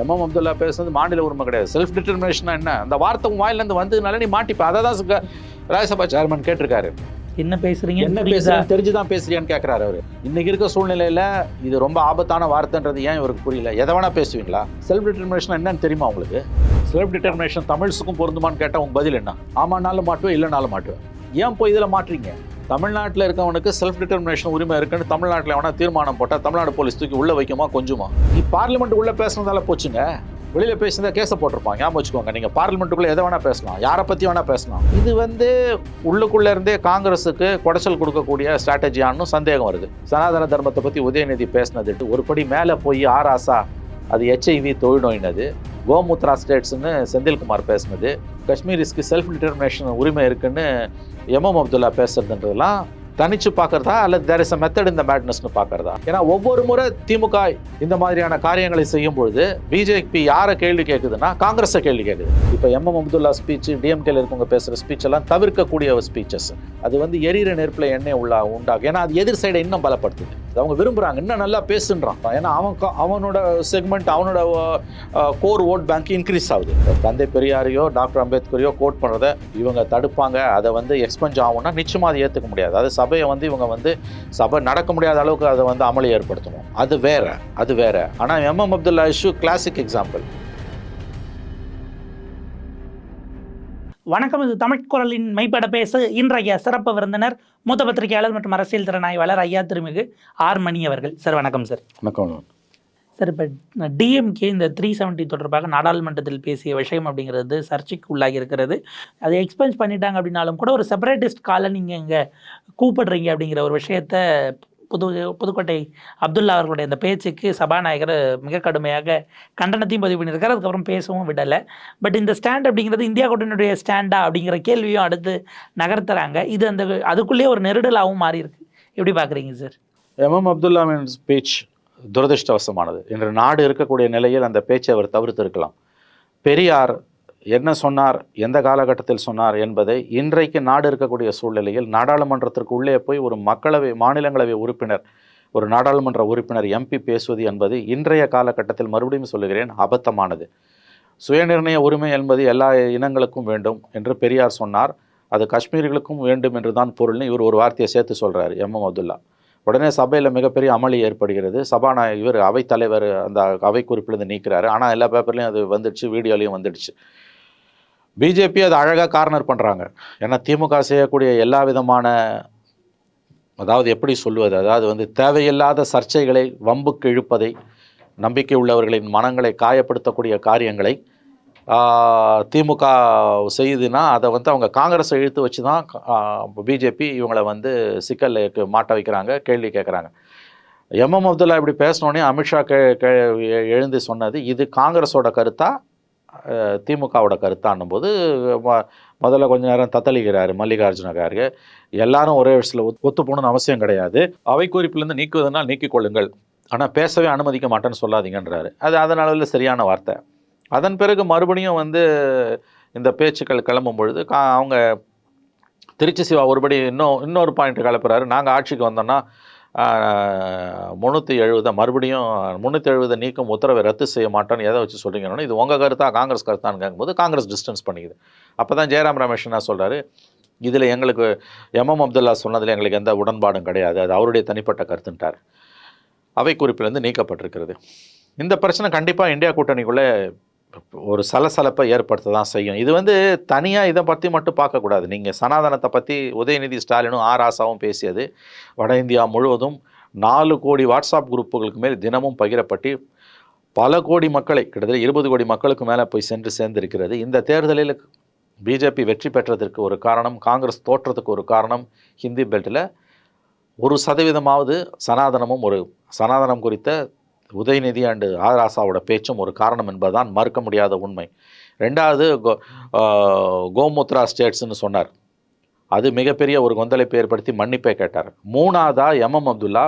MM Abdullah பேசுனது மாநில உரிமை கிடையாது. செல்ஃப் டிட்டர்மினேஷன் என்ன? அந்த வார்த்தை உன் வாயிலேருந்து வந்ததுனால நீ மாட்டிப்ப அதை தான் ராஜ்யசபா சேர்மன் கேட்டிருக்காரு. என்ன பேசுறீங்க என்ன பேசுறேன் தெரிஞ்சுதான் பேசுறியான்னு கேட்கறாரு அவரு. இன்னைக்கு இருக்க சூழ்நிலையில இது ரொம்ப ஆபத்தான வார்த்தைன்றது ஏன் இவருக்கு புரியல? எதை வேணா பேசுவீங்களா? செல்ஃப் டிட்டர்மினேஷன் என்னன்னு தெரியுமா உங்களுக்கு? செல்ஃப் டிட்டர்மினேஷன் தமிழ்ஸுக்கும் பொருந்துமான்னு கேட்டா உங்க பதில் என்ன? ஆமானாலும் மாட்டுவேன் இல்லைனாலும் மாட்டுவேன் ஏன் போய் இதுல மாட்டுறீங்க? தமிழ்நாட்டில் இருக்கவனுக்கு செல்ஃப் டிட்டர்மினேஷன் உரிமை இருக்குன்னு தமிழ்நாட்டில் வேணா தீர்மானம் போட்டால் தமிழ்நாடு போலீஸ் தூக்கி உள்ள வைக்குமா கொஞ்சமா? நீ பார்லிமெண்ட் உள்ளே பேசுனதால போச்சுங்க. வெளியில் பேசினதா கேஸை போட்டிருப்பாங்க ஞாபகம் வச்சுக்கோங்க. நீங்கள் பார்லிமெண்ட்டுக்குள்ளே எதை வேணால் பேசலாம். யாரை பற்றி வேணால் பேசலாம். இது வந்து உள்ளுக்குள்ளே இருந்தே காங்கிரஸுக்கு குடைச்சல் கொடுக்கக்கூடிய ஸ்ட்ராட்டஜியான்னு சந்தேகம் வருது. சனாதன தர்மத்தை பற்றி உதயநிதி பேசினது ஒரு படி மேலே போய் ஆராசா அது ஹெச்ஐவி தொழுநோயினது. கோமுத்ரா ஸ்டேட்ஸ்னு செந்தில்குமார் பேசுனது. காஷ்மீரிஸ்க்கு செல்ஃப் டிட்டர்மினேஷன் உரிமை இருக்குன்னு எம்எம் அப்துல்லா பேசுறதுன்றதெல்லாம் தனிச்சு பார்க்குறதா? அல்லது தேர் இஸ் அ மெத்தட் இந்த மேட்னஸ்னு பார்க்குறதா? ஏன்னா ஒவ்வொரு முறை திமுக இந்த மாதிரியான காரியங்களை செய்யும் பொழுது பிஜேபி யாரை கேள்வி கேட்குதுன்னா காங்கிரஸை கேள்வி கேட்குது இப்போ எம்எம் அப்துல்லா ஸ்பீச் டிஎம்கேல இருக்கவங்க பேசுகிற ஸ்பீச் எல்லாம் தவிர்க்கக்கூடிய ஸ்பீச்சஸ் அது வந்து எரியிற நெருப்பில் எண்ணெய் உள்ள உண்டாகும். ஏன்னா அது எதிர் சைடை இன்னும் பலப்படுத்துது. அவங்க விரும்புகிறாங்க இன்னும் நல்லா பேசுன்றான். ஏன்னா அவன் அவனோட செக்மெண்ட் அவனோட கோர் ஓட் பேங்க் இன்க்ரீஸ் ஆகுது. தந்தை பெரியாரையோ டாக்டர் அம்பேத்கரையோ கோட் பண்ணுறத இவங்க தடுப்பாங்க. அதை வந்து எக்ஸ்பென்ஸ் ஆகும்னா நிச்சயமாக அதை ஏற்றுக்க முடியாது. அது சபையை வந்து இவங்க வந்து சபை நடக்க முடியாத அளவுக்கு அதை வந்து அமளி ஏற்படுத்தணும். அது வேற அது வேற. ஆனால் MM Abdullah issue classic example வணக்கம் இது தமிழ் குரலின் மெய்ப்பட பேசு. இன்றைய சிறப்பு விருந்தினர் மூத்த பத்திரிகையாளர் மற்றும் அரசியல் திறனாய்வாளர் ஐயா திருமிகு ஆர் மணி அவர்கள். சார் வணக்கம் சார். வணக்கம் சார் இப்போ டிஎம்கே இந்த த்ரீ செவன்ட்டி தொடர்பாக நாடாளுமன்றத்தில் பேசிய விஷயம் அப்படிங்கிறது சர்ச்சைக்கு உள்ளாகி இருக்கிறது அதை எக்ஸ்பென்ஸ் பண்ணிட்டாங்க அப்படின்னாலும் கூட ஒரு செப்பரேட்டிஸ்ட் காலை நீங்கள் இங்கே கூப்பிடுறீங்க அப்படிங்கிற ஒரு விஷயத்த புது புதுக்கோட்டை அப்துல்லா அவர்களுடைய அந்த பேச்சுக்கு சபாநாயகர் மிக கடுமையாக கண்டனத்தையும் பதிவு பண்ணியிருக்காரு. அதுக்கப்புறம் பேசவும் விடலை. பட் இந்த ஸ்டாண்ட் அப்படிங்கிறது இந்தியா கூட்டணியுடைய ஸ்டாண்டா அப்படிங்கிற கேள்வியும் அடுத்து நகர்த்துறாங்க. இது அந்த அதுக்குள்ளேயே ஒரு நெருடலாகவும் மாறி இருக்கு எப்படி பார்க்குறீங்க சார்? எம்எம் அப்துல்லாவின் பேச்சு துரதிருஷ்டவசமானது. இன்று நாடு இருக்கக்கூடிய நிலையில் அந்த பேச்சை அவர் தவிர்த்து இருக்கலாம் பெரியார் என்ன சொன்னார் எந்த காலகட்டத்தில் சொன்னார் என்பதை இன்றைக்கு நாடு இருக்கக்கூடிய சூழ்நிலையில் நாடாளுமன்றத்திற்கு உள்ளே போய் ஒரு மக்களவை மாநிலங்களவை உறுப்பினர் ஒரு நாடாளுமன்ற உறுப்பினர் எம்பி பேசுவது என்பது இன்றைய காலகட்டத்தில் மறுபடியும் சொல்லுகிறேன் அபத்தமானது. சுயநிர்ணய உரிமை என்பது எல்லா இனங்களுக்கும் வேண்டும் என்று பெரியார் சொன்னார். அது காஷ்மீர்களுக்கும் வேண்டும் என்று தான் பொருள்னு இவர் ஒரு வார்த்தையை சேர்த்து சொல்கிறார் எம். அப்துல்லா. உடனே சபையில் மிகப்பெரிய அமளி ஏற்படுகிறது. சபாநாயகர் இவர் அவைத்தலைவர் அந்த அவை குறிப்பிலிருந்து நீக்கிறாரு. ஆனால் எல்லா பேப்பர்லையும் அது வந்துடுச்சு வீடியோலையும் வந்துடுச்சு. பிஜேபி அது அழகாக கார்னர் பண்ணுறாங்க ஏன்னா திமுக செய்யக்கூடிய எல்லா விதமான அதாவது எப்படி சொல்லுவது அதாவது வந்து தேவையில்லாத சர்ச்சைகளை வம்புக்கு இழுப்பதை நம்பிக்கை உள்ளவர்களின் மனங்களை காயப்படுத்தக்கூடிய காரியங்களை திமுக செய்யுதுன்னா அதை வந்து அவங்க காங்கிரஸை இழுத்து வச்சு தான் பிஜேபி இவங்களை வந்து சிக்கலுக்கு மாட்ட வைக்கிறாங்க கேள்வி கேட்குறாங்க. எம்எம் அப்துல்லா இப்படி பேசினோடனே அமித்ஷா கே எழுந்து சொன்னது இது காங்கிரஸோட கருத்தா? திமுகவோட கருத்தான்னும் போது முதல்ல கொஞ்ச நேரம் தத்தளிக்கிறாரு மல்லிகார்ஜுன கார்கு. எல்லாரும் ஒரே விஷயத்தில் ஒத்து போகணும்னு அவசியம் கிடையாது. அவை குறிப்பிலிருந்து நீக்குவதனால் நீக்கிக்கொள்ளுங்கள். ஆனால் பேசவே அனுமதிக்க மாட்டேன்னு சொல்லாதீங்கன்றாரு. அது அதன் அளவில் சரியான வார்த்தை. அதன் பிறகு மறுபடியும் வந்து இந்த பேச்சுக்கள் கிளம்பும் பொழுது கா அவங்க திருச்சி சிவா ஒருபடி இன்னும் இன்னொரு பாயிண்ட் கிளப்புறாரு. நாங்கள் ஆட்சிக்கு வந்தோன்னா முந்நூற்றி எழுபதை மறுபடியும் முந்நூற்றி எழுபதை நீக்கம் உத்தரவை ரத்து செய்ய மாட்டோன்னு எதை வச்சு சொல்கிறீங்கன்னா இது உங்கள் கருத்தா காங்கிரஸ் கருத்தான்னு கேட்கும்போது காங்கிரஸ் டிஸ்டன்ஸ் பண்ணிக்குது. அப்போ தான் ஜெயராம் ரமேஷ் என்ன சொல்கிறாரு இதில் எங்களுக்கு எம்எம் அப்துல்லா சொன்னதில் எங்களுக்கு எந்த உடன்பாடும் கிடையாது. அது அவருடைய தனிப்பட்ட கருத்துன்ட்டார். அவை குறிப்பிலிருந்து நீக்கப்பட்டிருக்கிறது. இந்த பிரச்சனை கண்டிப்பாக இந்தியா கூட்டணிக்குள்ளே ஒரு சலசலப்பை ஏற்படுத்த தான் செய்யும். இது வந்து தனியாக இதை பற்றி மட்டும் பார்க்கக்கூடாது. நீங்கள் சனாதனத்தை பற்றி உதயநிதி ஸ்டாலினும் ஆர் ஆசாவும் பேசியது. வட இந்தியா முழுவதும் நாலு கோடி வாட்ஸ்அப் குரூப்புகளுக்கு மேல் தினமும் பகிரப்பட்டு பல கோடி மக்களை கிட்டத்தட்ட இருபது கோடி மக்களுக்கு மேலே போய் சென்று சேர்ந்திருக்கிறது. இந்த தேர்தலில் பிஜேபி வெற்றி பெற்றதற்கு ஒரு காரணம் காங்கிரஸ் தோற்றத்துக்கு ஒரு காரணம் ஹிந்தி பெல்ட்டில் ஒரு சதவீதமாவது சனாதனமும் ஒரு சனாதனம் குறித்த உதயநிதி அண்டு ஆராசாவோட பேச்சும் ஒரு காரணம் என்பதுதான் மறுக்க முடியாத உண்மை. ரெண்டாவது கோ கோமுத்ரா ஸ்டேட்ஸ்னு சொன்னார். அது மிகப்பெரிய ஒரு கொந்தளிப்பை ஏற்படுத்தி மன்னிப்பை கேட்டார். மூணாவதா எம்எம் அப்துல்லா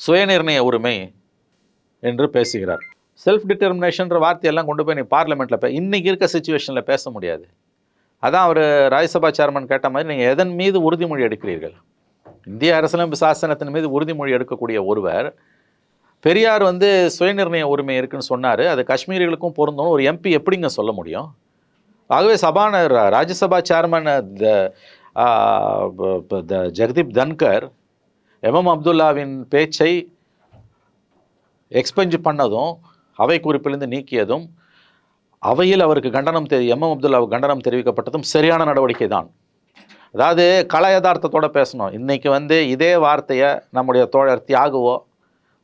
சுயநிர்ணய உரிமை என்று பேசுகிறார். செல்ஃப் டிட்டர்மினேஷன்ற வார்த்தையெல்லாம் கொண்டு போய் நீ பார்லிமெண்ட்டில் பே இன்றைக்கி இருக்க சுச்சுவேஷனில் பேச முடியாது. அதான் அவர் ராஜ்யசபா சேர்மன் கேட்ட மாதிரி நீங்கள் எதன் மீது உறுதிமொழி எடுக்கிறீர்கள்? இந்திய அரசியலமைப்பு சாசனத்தின் மீது உறுதிமொழி எடுக்கக்கூடிய ஒருவர் பெரியார் வந்து சுயநிர்ணய உரிமை இருக்குன்னு சொன்னார். அது காஷ்மீரிகளுக்கும் பொருந்தும் ஒரு எம்பி எப்படிங்க சொல்ல முடியும்? ஆகவே சபான Rajya Sabha chairman the the Jagdeep Dhankhar MM அப்துல்லாவின் பேச்சை எக்ஸ்பெஞ்ச் பண்ணதும் அவை குறிப்பிலிருந்து நீக்கியதும் அவையில் அவருக்கு கண்டனம் தெரி எம்எம் அப்துல்லாவுக்கு கண்டனம் தெரிவிக்கப்பட்டதும் சரியான நடவடிக்கை தான் அதாவது கலயதார்த்தத்தோடு பேசணும். இன்றைக்கி வந்து இதே வார்த்தையை நம்முடைய தோழர் தியாகுவோ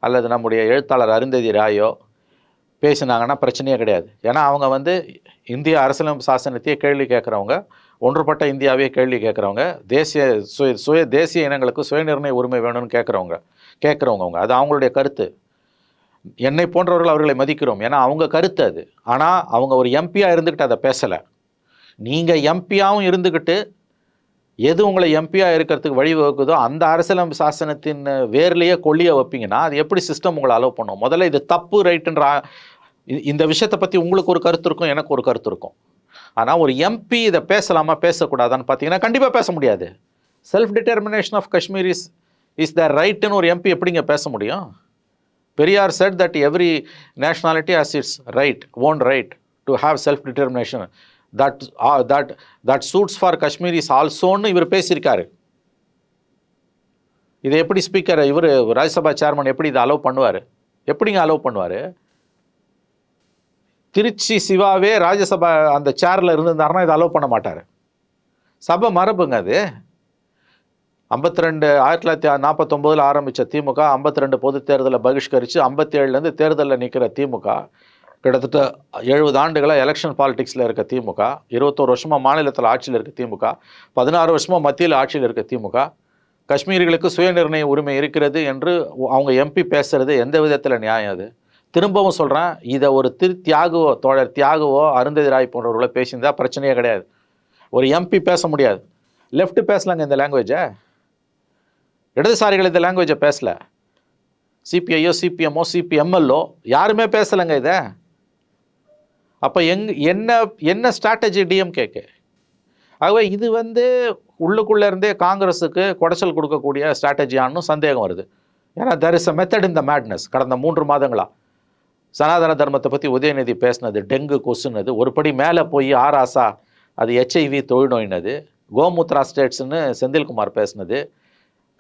அல்லது நம்முடைய எழுத்தாளர் அருந்ததி ராயோ பேசினாங்கன்னா பிரச்சனையே கிடையாது. ஏன்னா அவங்க வந்து இந்திய அரசியலமைப்பு சாசனத்தையே கேள்வி கேட்குறவங்க ஒன்றுபட்ட இந்தியாவே கேள்வி கேட்குறவங்க தேசிய சுய சுய தேசிய இனங்களுக்கு சுயநிர்ணய உரிமை வேணும்னு கேட்குறவங்க கேட்குறவங்க அவங்க. அது அவங்களுடைய கருத்து. என்னை போன்றவர்கள் அவர்களை மதிக்கிறோம். ஏன்னா அவங்க கருத்து அது. ஆனால் அவங்க ஒரு எம்பியாக இருந்துக்கிட்டு அதை பேசலை. நீங்கள் எம்பியாகவும் இருந்துக்கிட்டு எது உங்களை எம்பியாக இருக்கிறதுக்கு வழிவகுக்குதோ அந்த அரசியலமைப்பு சாசனத்தின் வேர்லேயே கொல்லியை வைப்பீங்கன்னா அது எப்படி சிஸ்டம் உங்களை அலோவ் பண்ணும்? முதல்ல இது தப்பு ரைட்டுன்ற இந்த விஷயத்தை பற்றி உங்களுக்கு ஒரு கருத்து இருக்கும் எனக்கு ஒரு கருத்து இருக்கும். ஆனால் ஒரு எம்பி இதை பேசலாமா பேசக்கூடாதான்னு பார்த்தீங்கன்னா கண்டிப்பாக பேச முடியாது. Self determination of Kashmir is is the ரைட்டுன்னு ஒரு எம்பி எப்படிங்க பேச முடியும்? Periyar said that every nationality has its right own right to have self determination that that that suits for Kashmir is ஆல்சோன்னு இவர் பேசியிருக்காரு. இதை எப்படி ஸ்பீக்கர் இவர் ராஜ்யசபா சேர்மன் எப்படி இதை அலோவ் பண்ணுவார்? எப்படிங்க அலோவ் பண்ணுவார்? திருச்சி சிவாவே ராஜ்யசபா அந்த சேரில் இருந்திருந்தாருன்னா இதை அலோவ் பண்ண மாட்டார். சபை மரபுங்க அது. ஐம்பத்தி ரெண்டு ஆயிரத்தி தொள்ளாயிரத்தி நாற்பத்தொம்போதில் ஆரம்பித்த திமுக ஐம்பத்தி ரெண்டு பொது தேர்தலை பகிஷ்கரித்து ஐம்பத்தேழுலேருந்து தேர்தலில் நிற்கிற திமுக கிட்டத்தட்ட எழுபது ஆண்டுகளாக எலெக்ஷன் பாலிடிக்ஸில் இருக்க திமுக இருபத்தோரு வருஷமாக மாநிலத்தில் ஆட்சியில் இருக்க திமுக பதினாறு வருஷமாக மத்தியில் ஆட்சியில் இருக்க திமுக காஷ்மீர்களுக்கு சுயநிர்ணய உரிமை இருக்கிறது என்று அவங்க எம்பி பேசுகிறது எந்த விதத்தில் நியாயம் அது? திரும்பவும் சொல்கிறேன் இதை ஒரு திரு தியாகுவோ தோழர் தியாகவோ அருந்ததி ராய் போன்றவர்களோ பேசியிருந்தா பிரச்சனையே கிடையாது. ஒரு எம்பி பேச முடியாது. லெஃப்ட் பேசலாங்க இந்த லாங்குவேஜை இடதுசாரிகள் இந்த லாங்குவேஜை பேசல. சிபிஐயோ சிபிஎம்மோ சிபிஎம்எல்ஓ யாருமே பேசலைங்க இதை? அப்போ எங் என்ன என்ன ஸ்ட்ராட்டஜி டிஎம்கேக்கு ஆகவே இது வந்து உள்ளுக்குள்ளே இருந்தே காங்கிரஸுக்கு குடைச்சல் கொடுக்கக்கூடிய ஸ்ட்ராட்டஜியான்னு சந்தேகம் வருது. ஏன்னா தெர் இஸ் அ மெத்தட் இந்த மேட்னஸ் கடந்த மூன்று மாதங்களா? சனாதன தர்மத்தை பற்றி உதயநிதி பேசினது டெங்கு கொசுனது ஒரு படி மேலே போய் ஆராசா அது ஹெச்ஐவி தொழுநோயினது கோமுத்ரா ஸ்டேட்ஸ்னு செந்தில்குமார் பேசினது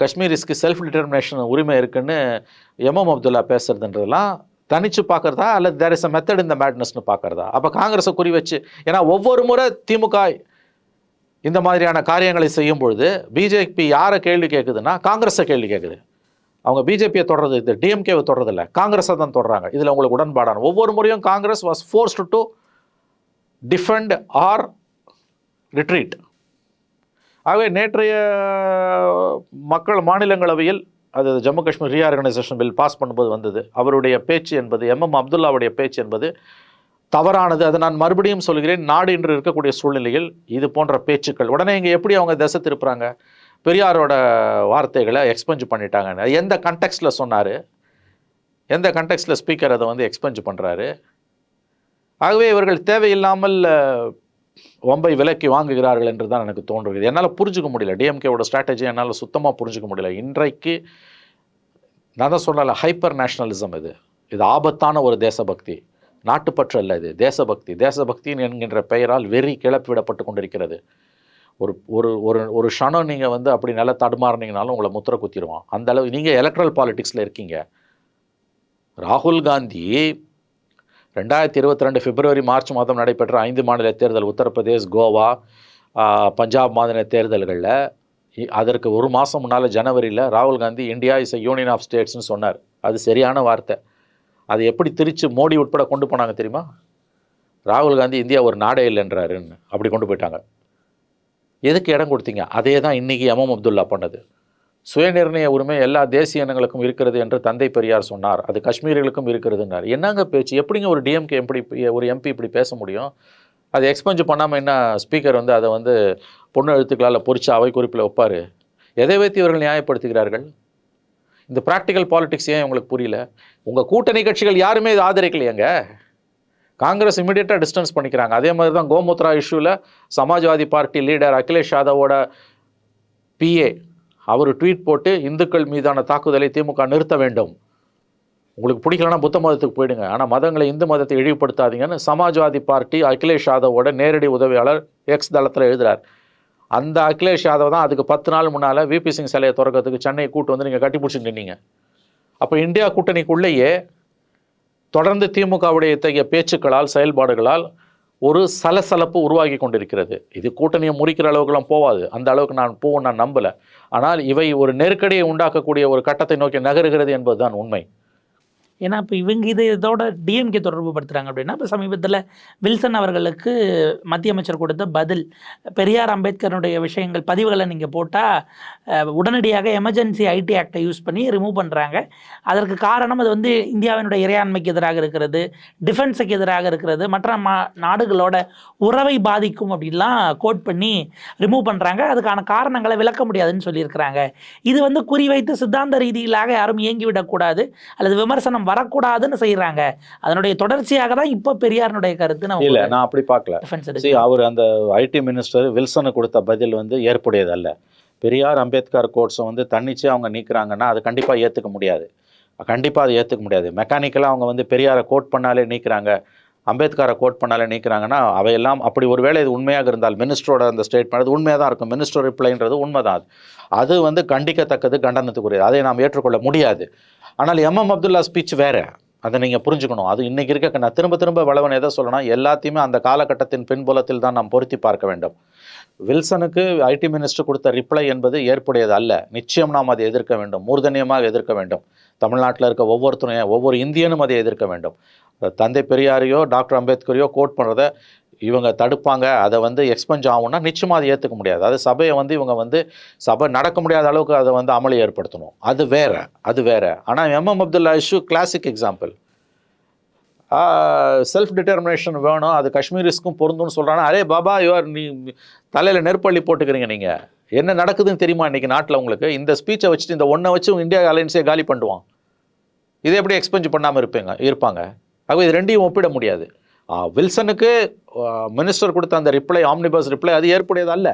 காஷ்மீரிஸ்க்கு செல்ஃப் டிட்டர்மினேஷன் உரிமை இருக்குன்னு எம்எம் அப்துல்லா பேசுறதுன்றதெல்லாம் தனிச்சு பார்க்குறதா? அல்லது தேர் இஸ் அ மெத்தட் இந்த மேட்னஸ்னு பார்க்குறதா? அப்போ காங்கிரஸை குறி வச்சு ஏன்னா ஒவ்வொரு முறை திமுக இந்த மாதிரியான காரியங்களை செய்யும் பொழுது பிஜேபி யாரை கேள்வி கேட்குதுன்னா காங்கிரஸை கேள்வி கேட்குது அவங்க பிஜேபியை தொடர்றது இது டிஎம்கேவை தொடர்றதில்ல. காங்கிரஸை தான் தொடர்றாங்க. இதில் உங்களுக்கு உடன்பாடான ஒவ்வொரு முறையும் Congress was forced to defend or retreat ஆகவே நேற்றைய மக்கள் மாநிலங்களவையில் அது Jammu Kashmir reorganisation bill pass பண்ணும்போது வந்தது. அவருடைய பேச்சு என்பது எம்எம் அப்துல்லாவுடைய பேச்சு என்பது தவறானது. அதை நான் மறுபடியும் சொல்கிறேன். நாடு இன்று இருக்கக்கூடிய சூழ்நிலையில் இது போன்ற பேச்சுக்கள் உடனே இங்கே எப்படி அவங்க திசை திருப்புறாங்க பெரியாரோட வார்த்தைகளை எக்ஸ்பெஞ்ச் பண்ணிட்டாங்க எந்த கண்டெக்ஸ்டில் சொன்னார்? எந்த கண்டெக்ஸ்டில் ஸ்பீக்கர் அதை வந்து எக்ஸ்பெஞ்ச் பண்ணுறாரு ஆகவே இவர்கள் தேவையில்லாமல் வம்பை விலக்கி வாங்குகிறார்கள் என்று தான் எனக்கு தோன்றுகிறது. என்னால் புரிஞ்சுக்க முடியல. டிஎம்கேவோட ஸ்ட்ராட்டஜி என்னால் சுத்தமாக புரிஞ்சுக்க முடியல. இன்றைக்கு நான் தான் சொன்னல ஹைப்பர் நேஷனலிசம் இது. இது ஆபத்தான ஒரு தேசபக்தி. நாட்டுப்பற்று அல்ல இது. தேசபக்தி. தேசபக்தி என்கின்ற பெயரால் வெறி கிளப்பி விடப்பட்டு கொண்டிருக்கிறது. ஒரு ஒரு ஒரு ஒரு க்ஷணம் நீங்கள் வந்து அப்படி நல்லா தடுமாறினீங்கனாலும் உங்களை முத்திர குத்திடுவான் அந்த அளவு நீங்கள் எலக்ட்ரல் பாலிட்டிக்ஸில் இருக்கீங்க. ராகுல் காந்தி ரெண்டாயிரத்தி இருபத்தி ரெண்டு பிப்ரவரி மார்ச் மாதம் நடைபெற்ற ஐந்து மாநில தேர்தல் உத்தரப்பிரதேஷ் கோவா பஞ்சாப் மாநில தேர்தல்களில் அதற்கு ஒரு மாதம் முன்னால் ஜனவரியில் ராகுல் Gandhi India is a union of ஸ்டேட்ஸ்னு சொன்னார். அது சரியான வார்த்தை. அது எப்படி திரிச்சு மோடி உட்பட கொண்டு போனாங்க தெரியுமா? ராகுல் காந்தி இந்தியா ஒரு நாடே இல்லைன்றாருன்னு. அப்படி கொண்டு போயிட்டாங்க. எதுக்கு இடம் கொடுத்தீங்க? அதே தான் இன்றைக்கி எம்எம் அப்துல்லா பண்ணது. சுயநிர்ணய உரிமை எல்லா தேசிய இனங்களுக்கும் இருக்கிறது என்று தந்தை பெரியார் சொன்னார். அது காஷ்மீர்களுக்கும் இருக்கிறதுன்னார். என்னங்க பேச்சு? எப்படிங்க ஒரு டிஎம்கே எப்படி ஒரு எம்பி இப்படி பேச முடியும்? அதை எக்ஸ்பெஞ்ச் பண்ணாமல் என்ன ஸ்பீக்கர் வந்து அதை வந்து பொண்ணு எழுத்துக்களால் பொறிச்சு அவை குறிப்பில் வைப்பார்? எதை வைத்து இவர்கள் நியாயப்படுத்துகிறார்கள்? இந்த ப்ராக்டிக்கல் பாலிடிக்ஸ் ஏன் உங்களுக்கு புரியல? உங்கள் கூட்டணி கட்சிகள் யாருமே இதை ஆதரிக்கலையேங்க. காங்கிரஸ் இமீடியட்டாக டிஸ்டன்ஸ் பண்ணிக்கிறாங்க. அதே மாதிரி தான் கோமுத்ரா இஷ்யூவில் சமாஜ்வாதி பார்ட்டி லீடர் அகிலேஷ் யாதவோட பிஏ அவர் ட்வீட் போட்டு இந்துக்கள் மீதான தாக்குதலை திமுக நிறுத்த வேண்டும். உங்களுக்கு பிடிக்கலன்னா புத்த மதத்துக்கு போயிடுங்க. ஆனால் மதங்களை இந்து மதத்தை இழிவுபடுத்தாதீங்கன்னு சமாஜ்வாதி பார்ட்டி அகிலேஷ் யாதவோட நேரடி உதவியாளர் எக்ஸ் தளத்தில் எழுதுறார். அந்த அகிலேஷ் யாதவ் தான் அதுக்கு பத்து நாள் முன்னால் விபி சிங் சிலையை திறக்கிறதுக்கு சென்னை கூட்டு வந்து நீங்கள் கட்டி பிடிச்சிட்டு நின்னீங்க. அப்போ இந்தியா கூட்டணிக்குள்ளேயே தொடர்ந்து திமுகவுடைய இத்தகைய பேச்சுக்களால் செயல்பாடுகளால் ஒரு சலசலப்பு உருவாகி கொண்டிருக்கிறது. இது கூட்டணியை முறிக்கிற அளவுக்குலாம் போகாது அந்த அளவுக்கு நான் போவோம் நான் நம்பலை. ஆனால் இவை ஒரு நெருக்கடியை உண்டாக்கக்கூடிய ஒரு கட்டத்தை நோக்கி நகருகிறது என்பதுதான் உண்மை. ஏன்னா இப்போ இவங்க இது இதோட டிஎம்கே தொடர்பு படுத்துகிறாங்க அப்படின்னா இப்போ சமீபத்தில் வில்சன் அவர்களுக்கு மத்திய அமைச்சர் கொடுத்த பதில் பெரியார் அம்பேத்கருடைய விஷயங்கள் பதிவுகளை நீங்கள் போட்டால் உடனடியாக எமர்ஜென்சி ஐடி ஆக்டை யூஸ் பண்ணி ரிமூவ் பண்ணுறாங்க அதற்கு காரணம் அது வந்து இந்தியாவினுடைய இறையாண்மைக்கு எதிராக இருக்கிறது டிஃபென்ஸுக்கு எதிராக இருக்கிறது மற்ற மா நாடுகளோட உறவை பாதிக்கும் அப்படின்லாம் கோட் பண்ணி ரிமூவ் பண்ணுறாங்க அதுக்கான காரணங்களை விளக்க முடியாதுன்னு சொல்லியிருக்கிறாங்க. இது வந்து குறிவைத்து சித்தாந்த ரீதியிலாக யாரும் இயங்கிவிடக்கூடாது அல்லது விமர்சனம் வரக்கூடாதுன்னு செய்கிறாங்க அதனுடைய தொடர்ச்சியாக தான் இப்போ பெரியாரனுடைய கருத்து இல்ல நம்ம நான் அப்படி பார்க்கல. அவர் அந்த ஐடி மினிஸ்டர் வில்சனுக்கு கொடுத்த பதில் வந்து ஏற்புடையதல்ல பெரியார் அம்பேத்கர் கோட்ஸை வந்து தன்னிச்சே அவங்க நீக்குறாங்கன்னா அது கண்டிப்பாக ஏற்றுக்க முடியாது. கண்டிப்பாக அதை ஏற்றுக்க முடியாது. மெக்கானிக்கலாக அவங்க வந்து பெரியாரை கோட் பண்ணாலே நீக்குறாங்க. அம்பேத்கரை கோட் பண்ணாலே நீக்குறாங்கன்னா அவையெல்லாம் அப்படி ஒருவேளை இது உண்மையாக இருந்தால் மினிஸ்டரோட அந்த ஸ்டேட்மெண்ட் அது உண்மையாக தான் இருக்கும். மினிஸ்டர் ரிப்ளைன்றது உண்மைதான் அது. அது வந்து கண்டிக்கத்தக்கது கண்டனத்துக்குரியது. அதை நாம் ஏற்றுக்கொள்ள முடியாது. ஆனால் எம்எம் அப்துல்லா ஸ்பீச் வேறு. அதை நீங்கள் புரிஞ்சுக்கணும். அது இன்றைக்கி இருக்க நான் திரும்ப திரும்ப வளவன் எதை சொல்லணும் எல்லாத்தையுமே அந்த காலகட்டத்தின் பின்புலத்தில் தான் நாம் பொருத்தி பார்க்க வேண்டும். வில்சனுக்கு ஐடி மினிஸ்டர் கொடுத்த ரிப்ளை என்பது ஏற்புடையது அல்ல. நிச்சயம் நாம் அதை எதிர்க்க வேண்டும். மூர்தனியமாக எதிர்க்க வேண்டும். தமிழ்நாட்டில் இருக்க ஒவ்வொருத்தரையும் ஒவ்வொரு இந்தியனும் அதை எதிர்க்க வேண்டும். தந்தை பெரியாரையோ டாக்டர் அம்பேத்கரையோ கோட் பண்ணுறத இவங்க தடுப்பாங்க. அதை வந்து எக்ஸ்பெஞ்ச் ஆகும்னா நிச்சயமாக அதை ஏற்றுக்க முடியாது. அது சபையை வந்து இவங்க வந்து சபை நடக்க முடியாத அளவுக்கு அதை வந்து அமளி ஏற்படுத்தணும். அது வேற அது வேற. ஆனால் MM Abdullah issue classic example self determination வேணும் அது காஷ்மீரிஸ்க்கும் பொருந்தும்னு சொல்கிறாங்க அரே பாபா யுவர் நீ தலையில் நெருப்பள்ளி போட்டுக்கிறீங்க நீங்கள் என்ன நடக்குதுன்னு தெரியுமா இன்றைக்கி நாட்டில் உங்களுக்கு? இந்த ஸ்பீச்சை வச்சுட்டு இந்த ஒன்றை வச்சு இந்தியா அலையன்ஸே காலி பண்ணுவான். இதை எப்படி எக்ஸ்பெஞ்ச் பண்ணாமல் இருப்பீங்க இருப்பாங்க? ஆகவே இது ரெண்டையும் ஒப்பிட முடியாது. வில்சனுக்கு மினிஸ்டர் கொடுத்த அந்த ரிப்ளை ஆம்னிபஸ் ரிப்ளை அது ஏற்புடையது அல்ல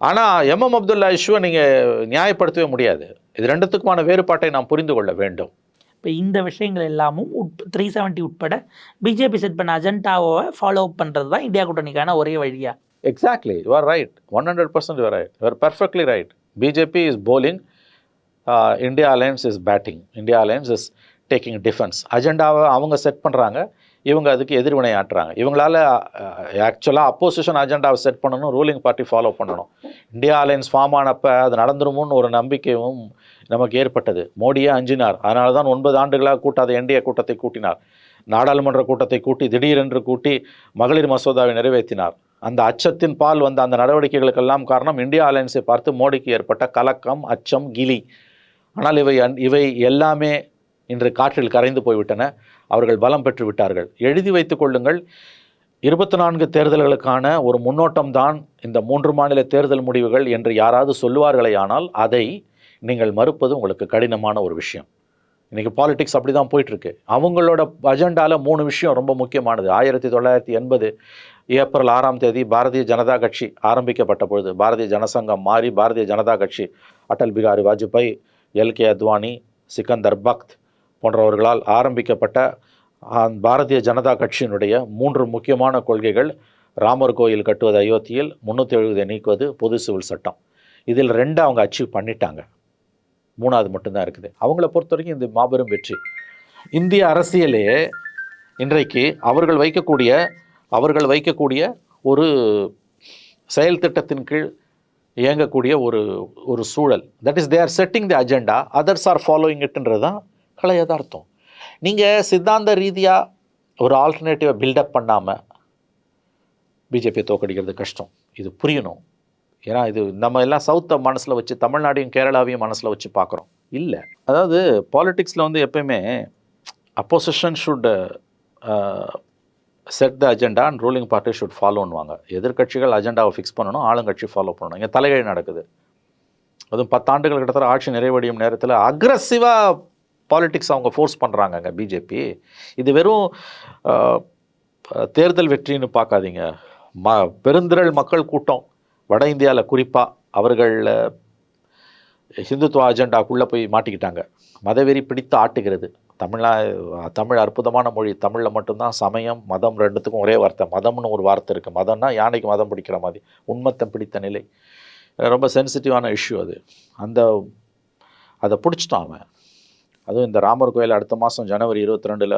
ஆனால் எம்எம் அப்துல்லா இஷ்யூவை நீங்கள் நியாயப்படுத்தவே முடியாது இது ரெண்டுத்துக்குமான வேறுபாட்டை நாம் புரிந்து கொள்ள வேண்டும் இப்போ இந்த விஷயங்கள் எல்லாமும் உட் த்ரீ செவன்ட்டி உட்பட பிஜேபி செட் பண்ண அஜெண்டாவை ஃபாலோ அப் பண்ணுறது தான் இந்தியா கூட்டணிக்கான ஒரே வழியா Exactly, you are right. 100% you are right. You are perfectly right. BJP is bowling, uh, India Alliance is batting. India Alliance is taking defense. அஜெண்டாவை அவங்க set பண்ணுறாங்க இவங்க அதுக்கு எதிர்வினை ஆட்டுறாங்க. இவங்களால ஆக்சுவலாக அப்போசிஷன் அஜெண்டாவை செட் பண்ணணும் ரூலிங் பார்ட்டி ஃபாலோ பண்ணணும். இந்தியா அலையன்ஸ் ஃபார்ம் ஆனப்போ அது நடந்துருமோன்னு ஒரு நம்பிக்கையும் நமக்கு ஏற்பட்டது. மோடியே அஞ்சினார். அதனால தான் ஒன்பது ஆண்டுகளாக கூட்டாத என்டிஏ கூட்டத்தை கூட்டினார். நாடாளுமன்ற கூட்டத்தை கூட்டி திடீரென்று கூட்டி மகளிர் மசோதாவை நிறைவேற்றினார். அந்த அச்சத்தின் பால் வந்த அந்த நடவடிக்கைகளுக்கெல்லாம் காரணம் இந்தியா அலையன்ஸை பார்த்து மோடிக்கு ஏற்பட்ட கலக்கம் அச்சம் கிலி ஆனால் இவை அன்- இவை எல்லாமே இன்று காற்றில் கரைந்து போய்விட்டன. அவர்கள் பலம் பெற்று விட்டார்கள். எழுதி வைத்துக் கொள்ளுங்கள். இருபத்தி நான்கு தேர்தல்களுக்கான ஒரு முன்னோட்டம்தான் இந்த மூன்று மாநில தேர்தல் முடிவுகள் என்று யாராவது சொல்லுவார்களேயானால் அதை நீங்கள் மறுப்பது உங்களுக்கு கடினமான ஒரு விஷயம். இன்றைக்கி பாலிடிக்ஸ் அப்படி தான் போயிட்டுருக்கு. அவங்களோட அஜெண்டாவில் மூணு விஷயம் ரொம்ப முக்கியமானது. ஆயிரத்தி தொள்ளாயிரத்தி எண்பது ஏப்ரல் ஆறாம் தேதி பாரதிய ஜனதா கட்சி ஆரம்பிக்கப்பட்ட பொழுது பாரதிய ஜனசங்கம் மாறி பாரதிய ஜனதா கட்சி அடல் பிகாரி வாஜ்பாய் எல் கே அத்வானி சிக்கந்தர் பக்த் போன்றவர்களால் ஆரம்பிக்கப்பட்ட பாரதிய ஜனதா கட்சியினுடைய மூன்று முக்கியமான கொள்கைகள் ராமர் கோயில் கட்டுவது அயோத்தியில் முந்நூற்றி எழுபதை நீக்குவது பொது சிவில் சட்டம். இதில் ரெண்டு அவங்க அச்சீவ் பண்ணிட்டாங்க. மூணாவது மட்டும்தான் இருக்குது. அவங்கள பொறுத்த வரைக்கும் இந்த மாபெரும் வெற்றி. இந்திய அரசியலே இன்றைக்கு அவர்கள் வைக்கக்கூடிய அவர்கள் வைக்கக்கூடிய ஒரு செயல் திட்டத்தின் கீழ் இயங்கக்கூடிய ஒரு ஒரு சூழல். That is they are setting the agenda others are following இட்ன்றது தான் கலை யதார்த்தம் நீங்கள் சித்தாந்த ரீதியாக ஒரு ஆல்டர்னேட்டிவை பில்டப் பண்ணாமல் பிஜேபியை தோக்கடிக்கிறது கஷ்டம். இது புரியணும். ஏன்னா இது நம்ம எல்லாம் சவுத்தை மனசில் வச்சு தமிழ்நாடையும் கேரளாவையும் மனசில் வச்சு பார்க்குறோம். இல்லை. அதாவது பாலிட்டிக்ஸில் வந்து எப்பயுமே opposition should set the agenda and ruling party should ஃபாலோன்னுவாங்க எதிர்க்கட்சிகள் அஜெண்டாவை ஃபிக்ஸ் பண்ணணும் ஆளுங்கட்சி ஃபாலோ பண்ணணும். இங்கே தலைகழி நடக்குது. அதுவும் பத்தாண்டுகள் கிட்டத்தட்ட ஆட்சி நிறைவடையும் நேரத்தில் அக்ரஸிவாக பாலிட்டிக்ஸ் அவங்க ஃபோர்ஸ் பண்ணுறாங்கங்க பிஜேபி இது வெறும் தேர்தல் வெற்றின்னு பார்க்காதீங்க. ம பெருந்திரள் மக்கள் கூட்டம். வட இந்தியாவில் குறிப்பாக அவர்கள் ஹிந்துத்துவ அஜெண்டாக்குள்ளே போய் மாட்டிக்கிட்டாங்க. மதவெறி பிடித்து ஆட்டுகிறது. தமிழா தமிழ் அற்புதமான மொழி. தமிழில் மட்டும்தான் சமயம் மதம் ரெண்டுத்துக்கும் ஒரே வார்த்தை. மதம்னு ஒரு வார்த்தை இருக்குது மதம்னா யானைக்கு மதம் பிடிக்கிற மாதிரி. உண்மத்தம் பிடித்த நிலை. ரொம்ப சென்சிட்டிவான இஷ்யூ அது. அந்த அதை பிடிச்சிட்டான் அவன். அதுவும் இந்த ராமர் கோயில் அடுத்த மாதம் ஜனவரி இருபத்தி ரெண்டில்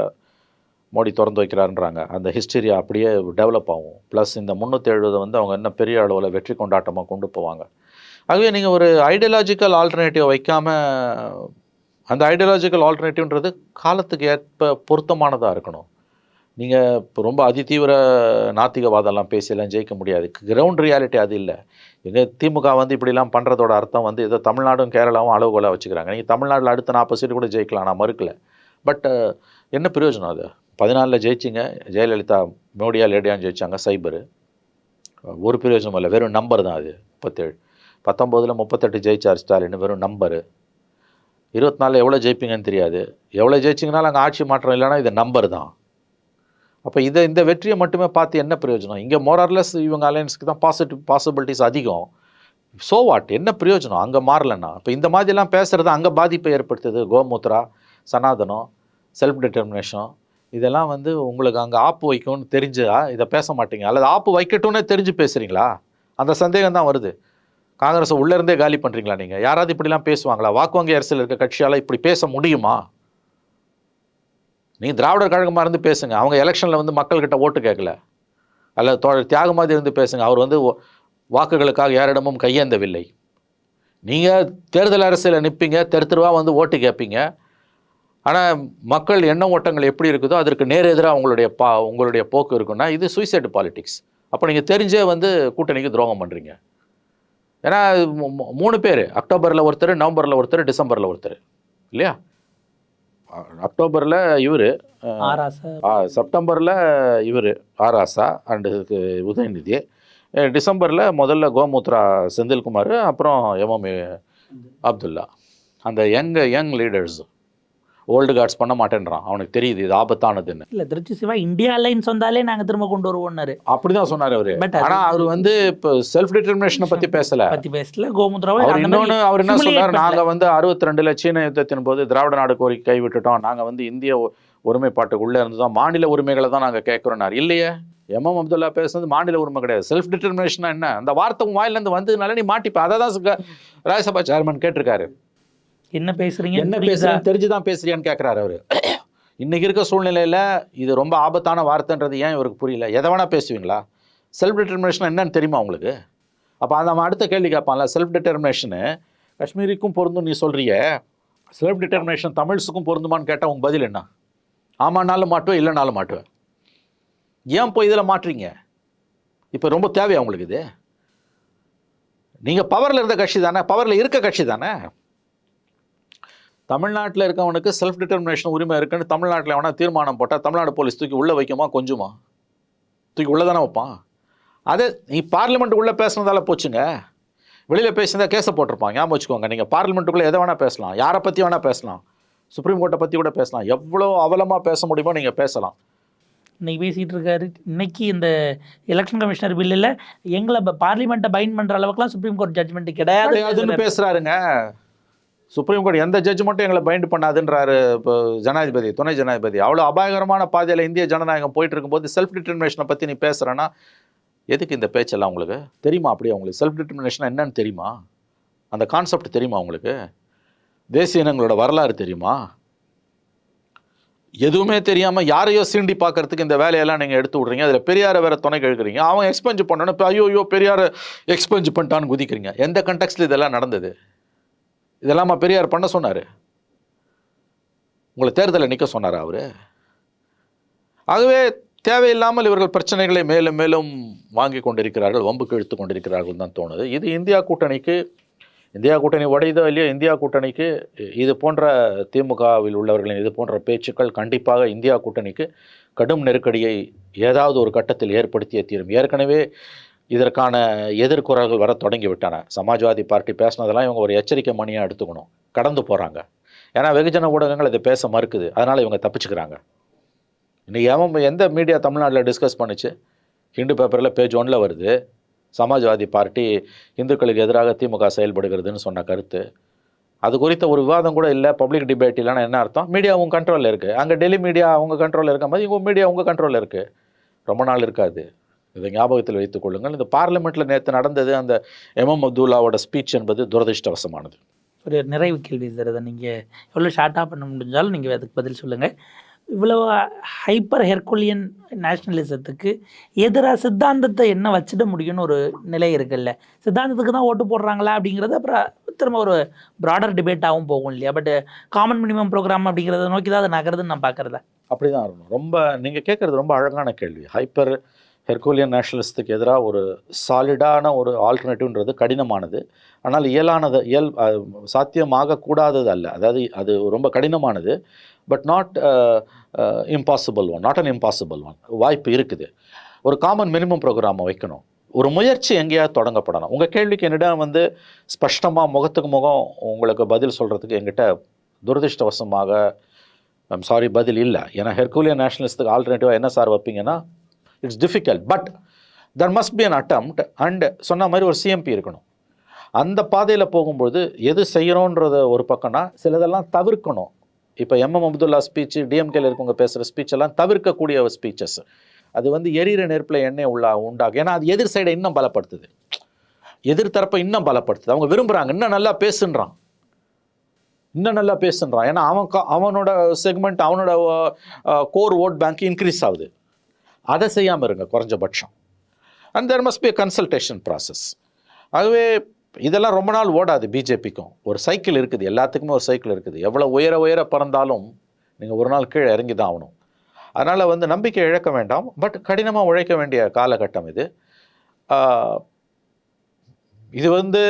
மோடி திறந்து வைக்கிறாருன்றாங்க. அந்த ஹிஸ்டரி அப்படியே டெவலப் ஆகும். ப்ளஸ் இந்த முந்நூற்றி எழுபது வந்து அவங்க இன்னும் பெரிய அளவில் வெற்றி கொண்டாட்டமாக கொண்டு போவாங்க. ஆகவே நீங்கள் ஒரு ஐடியாலஜிக்கல் ஆல்டர்னேட்டிவ் வைக்காமல் அந்த ஐடியாலஜிக்கல் ஆல்டர்னேட்டிவ்ன்றது காலத்துக்கு ஏற்ப பொருத்தமானதாக இருக்கணும். நீங்கள் இப்போ ரொம்ப அதிதீவிர நாத்திகவாதம்லாம் பேசியெல்லாம் ஜெயிக்க முடியாது. கிரவுண்ட் ரியாலிட்டி அது இல்லை. எங்க திமுக வந்து இப்படிலாம் பண்ணுறதோட அர்த்தம் வந்து ஏதோ தமிழ்நாடும் கேரளாவும் அளவுகோலாக வச்சுக்கிறாங்க. நீங்கள் தமிழ்நாட்டில் அடுத்த நாற்பது சீட்டு கூட ஜெயிக்கலாம் நான் மறுக்கல. பட் என்ன பிரயோஜனம் அது? பதினாலில் ஜெயிச்சிங்க ஜெயலலிதா மோடியா லேடியான்னு ஜெயித்தாங்க சைபரு. ஒரு பிரயோஜனம் இல்லை வெறும் நம்பர் தான் அது முப்பத்தேழு. பத்தொம்போதில் முப்பத்தெட்டு ஜெயிச்சார் ஸ்டாலின் வெறும் நம்பரு இருபத்தி நாலில் எவ்வளோ ஜெயிப்பீங்கன்னு தெரியாது. எவ்வளோ ஜெயிச்சிங்கனாலும் அங்கே ஆட்சி மாற்றம் இல்லைன்னா இது நம்பர் தான். அப்போ இதை இந்த வெற்றியை மட்டுமே பார்த்து என்ன பிரயோஜனம்? இங்கே மோரார்லெஸ் இவங்க அலையன்ஸ்க்கு தான் பாசிட்டிவ் பாசிபிலிட்டிஸ் அதிகம். ஸோ வாட் என்ன பிரயோஜனம்? அங்கே மாறலன்னா. இப்போ இந்த மாதிரிலாம் பேசுகிறது அங்கே பாதிப்பை ஏற்படுத்துது. கோமுத்ரா சனாதனம் செல்ஃப் டிட்டர்மினேஷன் இதெல்லாம் வந்து உங்களுக்கு அங்கே ஆப்பு வைக்கும்னு தெரிஞ்சா இதை பேச மாட்டீங்க. அல்லது ஆப்பு வைக்கட்டும்னே தெரிஞ்சு பேசுகிறீங்களா அந்த சந்தேகம் தான் வருது. காங்கிரஸை உள்ளேருந்தே காலி பண்ணுறீங்களா நீங்கள் யாராவது இப்படிலாம் பேசுவாங்களா? வாக்கு வங்கி அரசியல் இருக்க கட்சியால் இப்படி பேச முடியுமா? நீ திராவிடர் கழகமாக இருந்து பேசுங்க. அவங்க எலெக்ஷனில் வந்து மக்கள்கிட்ட ஓட்டு கேட்கல. அல்லது தோழர் தியாகமாதி இருந்து பேசுங்க. அவர் வந்து வாக்குகளுக்காக யாரிடமும் கையேந்தவில்லை. நீங்கள் தேர்தல் அரசியலில் நிற்பீங்க தெரு தெருவா வந்து ஓட்டு கேட்பீங்க ஆனால் மக்கள் எண்ண ஓட்டங்கள் எப்படி இருக்குதோ அதற்கு நேர் எதிராக உங்களுடைய பா உங்களுடைய போக்கு இருக்குன்னா இது சூசைடு பாலிடிக்ஸ் அப்போ நீங்கள் தெரிஞ்சே வந்து கூட்டணிக்கு துரோகம் பண்ணுறீங்க ஏன்னா மூணு பேர். அக்டோபரில் ஒருத்தர் நவம்பரில் ஒருத்தர் டிசம்பரில் ஒருத்தர். இல்லையா? அக்டோபரில் இவர் செப்டம்பரில் இவர் ஆராசா அண்டு உதயநிதி. டிசம்பரில் முதல்ல கோமுத்ரா செந்தில்குமார் அப்புறம் எம்எம் அப்துல்லா. அந்த young young leaders old guards பண்ண மாட்டேன்றான். அவனுக்கு தெரியுது இது ஆபத்தானதுன்னு. இல்ல திருச்சி சிவா இந்தியா அலைன்ஸ் வந்தாலே நாங்க திரும்ப கொண்டு வருவோம்னாரு அப்படிதான் சொன்னார் அவரு. பட் ஆனா அவர் வந்து இப்போ செல்ஃப் டிட்டர்மினேஷனை பத்தி பேசல. பத்தி பேசல. கோமுத்ராவை அவர் அவர் என்ன சொன்னார். நாங்க வந்து அறுபத்தி ரெண்டுல சீன யுத்தத்தின் போது திராவிட நாடு கோரிக்கை கைவிட்டுட்டோம். நாங்க வந்து இந்திய ஒருமைப்பாட்டுக்குள்ள இருந்து தான் மாநில உரிமைகளை தான் நாங்க கேட்கிறோம்னார் இல்லையே? எம்எம் அப்துல்லா பேசுனது மாநில உரிமை கிடையாது. செல்ஃப் டிட்டர்மினேஷன் என்ன? அந்த வார்த்தை உன் வாயில இருந்து வந்ததுனால நீ மாட்டிப்ப. அதை தான் ராஜ்யசபா சேர்மன் கேட்டிருக்காரு. என்ன பேசுறீங்க என்ன? பேசுறேன்னு தெரிஞ்சுதான் பேசுறியான்னு கேட்கிறாரு அவரு. இன்னைக்கு இருக்க சூழ்நிலையில இது ரொம்ப ஆபத்தான வார்த்தைன்றது ஏன் இவருக்கு புரியல? எதை வேணா பேசுவீங்களா? செல்ஃப் டிட்டர்மினேஷன் என்னன்னு தெரியுமா உங்களுக்கு? அப்போ அந்த அவன் அடுத்த கேள்வி கேட்பான்ல செல்ஃப் டிட்டர்மினேஷனு காஷ்மீருக்கும் பொருந்தும் நீ சொல்றிய செல்ஃப் டிட்டர்மினேஷன் தமிழ்ஸுக்கும் பொருந்துமான்னு கேட்டால் உங்க பதில் என்ன? ஆமானாலும் மாட்டுவேன் இல்லைனாலும் மாட்டுவேன் ஏன் போய் இதில் மாட்டுறீங்க? இப்போ ரொம்ப தேவையா உங்களுக்கு இது? நீங்கள் பவரில் இருந்த கட்சி தானே பவரில் இருக்க கட்சி தானே? தமிழ்நாட்டில் இருக்கவனுக்கு செல்ஃப் டிட்டர்மினேஷன் உரிமை இருக்குன்னு தமிழ்நாட்டில் எவனா தீர்மானம் போட்டால் தமிழ்நாடு போலீஸ் தூக்கி உள்ளே வைக்குமா கொஞ்சமா? தூக்கி உள்ளே தானே வைப்பான். அதே நீ பார்லிமெண்ட் உள்ளே பேசுனதால போச்சுங்க. வெளியில் பேசினதா கேஸை போட்டிருப்பான். ஞாபகம் வச்சுக்கோங்க நீங்கள் பார்லிமெண்ட்டுக்குள்ளே எதை வேணால் பேசலாம். யாரை பற்றி வேணால் பேசலாம். சுப்ரீம் கோர்ட்டை பற்றி கூட பேசலாம். எவ்வளோ அவலமாக பேச முடியுமோ நீங்கள் பேசலாம். இன்னைக்கு பேசிட்டு இருக்காரு. இன்னைக்கு இந்த எலெக்ஷன் கமிஷனர் பில்லில் எங்களை பார்லிமெண்ட்டை பைண்ட் பண்ற அளவுக்குலாம் சுப்ரீம் கோர்ட் ஜட்மெண்ட் கிடையாது. அதுன்னு பேசுகிறாருங்க சுப்ரீம் கோர்ட் எந்த ஜட்ஜ்மெண்ட்டும் எங்களை பைண்ட் பண்ணாதுன்றாரு இப்போ ஜனாதிபதி துணை ஜனாதிபதி. அவ்வளோ அபாயகரமான பாதையில் இந்திய ஜனநாயகம் போயிட்டு இருக்கும்போது செல்ஃப் டிட்டர்மினேஷனை பற்றி நீ பேசுகிறேன்னா எதுக்கு இந்த பேச்செல்லாம் உங்களுக்கு? தெரியுமா அப்படியே உங்களுக்கு? செல்ஃப் டிட்டர்மினேஷன் என்னன்னு தெரியுமா? அந்த கான்செப்ட் தெரியுமா உங்களுக்கு? தேசிய இனங்களோட வரலாறு தெரியுமா? எதுவுமே தெரியாமல் யாரையோ சீண்டி பார்க்கறதுக்கு இந்த வேலையெல்லாம் நீங்கள் எடுத்து விட்றீங்க. அதில் பெரியாரை வேறு துணை கழுக்கிறீங்க அவன் எக்ஸ்பெஞ்சு பண்ணணும். இப்போ ஐயோ ஐயோ பெரியாரை எக்ஸ்பெஞ்ச் பண்ணிட்டான்னு குதிக்கிறீங்க. எந்த கண்டெக்ஸ்டில் இதெல்லாம் நடந்தது? இதெல்லாமா பெரியார் பண்ண சொன்னார்? உங்களை தேர்தலில் நிற்க சொன்னார் அவர்? ஆகவே தேவையில்லாமல் இவர்கள் பிரச்சனைகளை மேலும் மேலும் வாங்கி கொண்டிருக்கிறார்கள் வம்புக்கு இழுத்து கொண்டிருக்கிறார்கள் தான் தோணுது. இது இந்தியா கூட்டணிக்கு இந்தியா கூட்டணி உடையதோ இல்லையோ இந்தியா கூட்டணிக்கு இது போன்ற திமுகவில் உள்ளவர்களின் இது போன்ற பேச்சுக்கள் கண்டிப்பாக இந்தியா கூட்டணிக்கு கடும் நெருக்கடியை ஏதாவது ஒரு கட்டத்தில் ஏற்படுத்திய தீரும். ஏற்கனவே இதற்கான எதிர்குரல்கள் வர தொடங்கி விட்டன சமாஜ்வாதி பார்ட்டி பேசினதெல்லாம் இவங்க ஒரு எச்சரிக்கை மணியாக எடுத்துக்கணும். கடந்து போகிறாங்க ஏன்னா வெகுஜன ஊடகங்கள் இதை பேச மறுக்குது. அதனால் இவங்க தப்பிச்சுக்கிறாங்க. இன்னைக்கு எவன் எந்த மீடியா தமிழ்நாட்டில் டிஸ்கஸ் பண்ணிச்சு? ஹிண்டு பேப்பரில் பேஜ் ஒன்றில் வருது. சமாஜ்வாதி பார்ட்டி இந்துக்களுக்கு எதிராக திமுக செயல்படுகிறதுன்னு சொன்ன கருத்து. அது குறித்த ஒரு விவாதம் கூட இல்லை. பப்ளிக் டிபேட் இல்லைன்னா என்ன அர்த்தம்? மீடியா உங்கள் கண்ட்ரோலில் இருக்குது அங்கே டெல்லி மீடியா அவங்க கண்ட்ரோலில் இருக்க மாதிரி இவங்க மீடியா உங்கள் கண்ட்ரோலில் இருக்குது ரொம்ப நாள் இருக்காது. இதை ஞாபகத்தில் வைத்துக் கொள்ளுங்கள். இந்த பார்லிமெண்ட்டில் நேற்று நடந்தது அந்த எம்எம் அப்துல்லாவோட ஸ்பீச் என்பது துரதிர்ஷ்டவசமானது. ஒரு நிறைவு கேள்வி சார் அதை நீங்கள் எவ்வளோ ஷார்ட்டாக பண்ண முடிஞ்சாலும் நீங்கள் அதுக்கு பதில் சொல்லுங்கள் இவ்வளோ ஹைப்பர் ஹெர்குலியன் நேஷனலிசத்துக்கு எதிராக சித்தாந்தத்தை என்ன வச்சிட முடியும்னு ஒரு நிலை இருக்குல்ல. சித்தாந்தத்துக்கு தான் ஓட்டு போடுறாங்களா அப்படிங்கிறது அப்புறம் திரும்ப ஒரு ப்ராடர் டிபேட்டாகவும் போகும் இல்லையா? பட் காமன் மினிமம் ப்ரோக்ராம் அப்படிங்கிறத நோக்கி தான் அதை நகருதுன்னு நான் பார்க்குறதா? அப்படி தான் இருக்கணும் ரொம்ப நீங்கள் கேட்குறது ரொம்ப அழகான கேள்வி. ஹைப்பர் ஹெர்கோலியன் நேஷனலிஸ்ட்டுக்கு எதிராக ஒரு சாலிடான ஒரு ஆல்டர்னேட்டிவ்ன்றது கடினமானது. ஆனால் இயலானது இயல் சாத்தியமாக சாத்தியமாகக்கூடாதது அல்ல. அதாவது அது ரொம்ப கடினமானது. But not impossible one not an impossible one. வாய்ப்பு இருக்குது. ஒரு காமன் மினிமம் ப்ரோக்ராமை வைக்கணும். ஒரு முயற்சி எங்கேயாவது தொடங்கப்படணும். உங்கள் கேள்விக்கு என்னிடம் வந்து ஸ்பஷ்டமாக முகத்துக்கு முகம் உங்களுக்கு பதில் சொல்கிறதுக்கு எங்கிட்ட துரதிர்ஷ்டவசமாக ஐம் சாரி பதில் இல்லை. ஏன்னா ஹெர்கூலியன் நேஷனலிஸ்ட்டுக்கு ஆல்டர்னேட்டிவாக என்ன sir வைப்பீங்கன்னா it's difficult but there must be an attempt and சொன்ன மாதிரி ஒரு சிஎம்பி இருக்கணும். அந்த பாதையில் போகும்போது எது செய்கிறோன்றத ஒரு பக்கம்னா சிலதெல்லாம் தவிர்க்கணும். இப்போ எம்எம் அப்துல்லா ஸ்பீச்சு டிஎம்கேல இருக்கவங்க பேசுகிற ஸ்பீச்செல்லாம் தவிர்க்கக்கூடிய தவிர்க்கக்கூடிய ஸ்பீச்சஸ் அது வந்து எரியிற நெருப்பில் எண்ணெய் உள்ளா உண்டாகும். ஏன்னா அது எதிர் சைடை இன்னும் பலப்படுத்துது. எதிர்த்தரப்பை இன்னும் பலப்படுத்துது. அவங்க விரும்புகிறாங்க இன்னும் நல்லா பேசுன்றான். இன்னும் நல்லா பேசுன்றான். ஏன்னா அவன் கா- அவனோட செக்மெண்ட் அவனோட கோர் ஓட் பேங்க் இன்க்ரீஸ் ஆகுது. அதை செய்யாமல் இருங்க குறைஞ்சபட்சம். And there must be consultation process ஆகவே இதெல்லாம் ரொம்ப நாள் ஓடாது பிஜேபிக்கும். ஒரு சைக்கிள் இருக்குது எல்லாத்துக்குமே ஒரு சைக்கிள் இருக்குது. எவ்வளோ உயர உயர பறந்தாலும் நீங்கள் ஒரு நாள் கீழே இறங்கி தான் ஆகணும். அதனால் வந்து நம்பிக்கை இழக்க வேண்டாம். பட் கடினமாக உழைக்க வேண்டிய காலகட்டம் இது. இது வந்து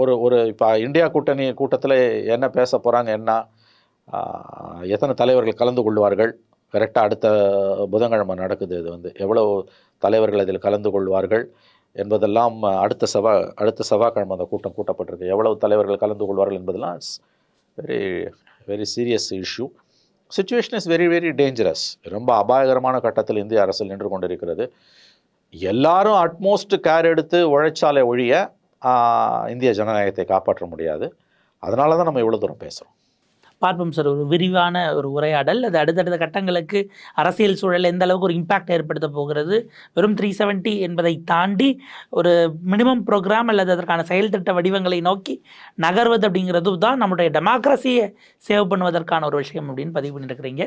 ஒரு ஒரு இப்போ இந்தியா கூட்டணி கூட்டத்தில் என்ன பேச போகிறாங்க என்ன? எத்தனை தலைவர்கள் கலந்து கொள்வார்கள்? கரெக்டாக அடுத்த புதன்கிழமை நடக்குது இது வந்து. எவ்வளோ தலைவர்கள் இதில் கலந்து கொள்வார்கள் என்பதெல்லாம் அடுத்த செவ்வா அடுத்த செவ்வாய்க்கிழமை அந்த கூட்டம் கூட்டப்பட்டிருக்கு. எவ்வளவு தலைவர்கள் கலந்து கொள்வார்கள் என்பதெல்லாம் it's very very serious issue situation is very very dangerous ரொம்ப அபாயகரமான கட்டத்தில் இந்திய அரசு நின்று கொண்டிருக்கிறது. எல்லாரும் அட்மோஸ்ட் கேர் எடுத்து உழைச்சாலே ஒழிய இந்திய ஜனநாயகத்தை காப்பாற்ற முடியாது. அதனால தான் நம்ம இவ்வளோ தூரம் பேசுகிறோம் பார்ப்போம் சார். ஒரு விரிவான ஒரு உரையாடல். அது அடுத்தடுத்த கட்டங்களுக்கு அரசியல் சூழல் எந்த அளவுக்கு ஒரு இம்பாக்ட் ஏற்படுத்த போகிறது? வெறும் த்ரீ செவன்ட்டி என்பதை தாண்டி ஒரு மினிமம் ப்ரோக்ராம் அல்லது அதற்கான செயல் திட்ட வடிவங்களை நோக்கி நகர்வது அப்படிங்கிறது தான் நம்முடைய டெமோக்ரஸியை சேவ் பண்ணுவதற்கான ஒரு விஷயம் அப்படின்னு பதிவு பண்ணியிருக்கிறீங்க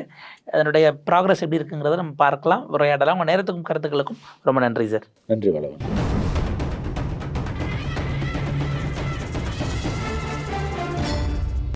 அதனுடைய ப்ராக்ரஸ் எப்படி இருக்குங்கிறத நம்ம பார்க்கலாம் உரையாடலாம். உங்கள் நேரத்துக்கும் கருத்துக்களுக்கும் ரொம்ப நன்றி சார். நன்றி வளவன்